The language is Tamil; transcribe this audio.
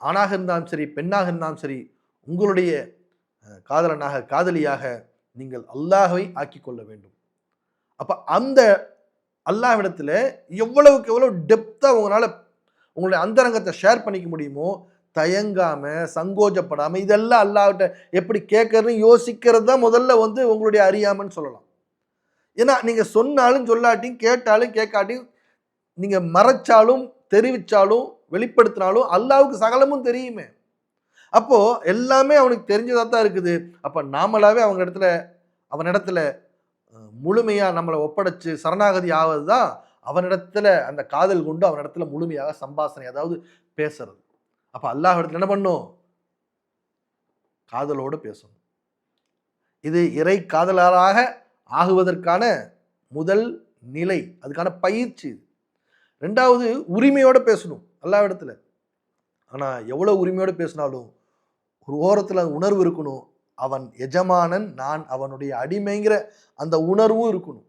ஆணாக இருந்தாலும் சரி பெண்ணாக இருந்தாலும் சரி உங்களுடைய காதலனாக காதலியாக நீங்கள் அல்லாஹவை ஆக்கி கொள்ள வேண்டும். அப்போ அந்த அல்லாஹ்விடத்துல எவ்வளவுக்கு எவ்வளோ டெப்த்தாக உங்களால் உங்களுடைய அந்தரங்கத்தை ஷேர் பண்ணிக்க முடியுமோ தயங்காமல் சங்கோஜப்படாமல் இதெல்லாம் அல்லாவிட்ட எப்படி கேட்கறதுன்னு யோசிக்கிறது தான் முதல்ல வந்து உங்களுடைய அறியாமன்னு சொல்லலாம். ஏன்னா நீங்கள் சொன்னாலும் சொல்லாட்டியும் கேட்டாலும் கேட்காட்டியும் நீங்கள் மறைச்சாலும் தெரிவித்தாலும் வெளிப்படுத்தினாலும் அல்லாவுக்கு சகலமும் தெரியுமே. அப்போது எல்லாமே அவனுக்கு தெரிஞ்சதாக தான் இருக்குது. அப்போ நாமளாவே அவங்க இடத்துல அவனிடத்துல இடத்துல முழுமையாக நம்மளை ஒப்படைச்சு சரணாகதி ஆவது தான் அவனிடத்துல அந்த காதல் கொண்டு அவனிடத்துல முழுமையாக சம்பாசனை அதாவது பேசுறது. அப்போ அல்லாஹ் இடத்துல என்ன பண்ணும்? காதலோடு பேசணும். இது இறை காதலராக ஆகுவதற்கான முதல் நிலை அதுக்கான பயிற்சி ரெண்டாவது உரிமையோட பேசணும். எல்லா இடத்துல. ஆனால் எவ்வளோ உரிமையோடு பேசினாலும் ஒரு ஓரத்தில் உணர்வு இருக்கணும். அவன் எஜமானன் நான் அவனுடைய அடிமைங்கிற அந்த உணர்வும் இருக்கணும்.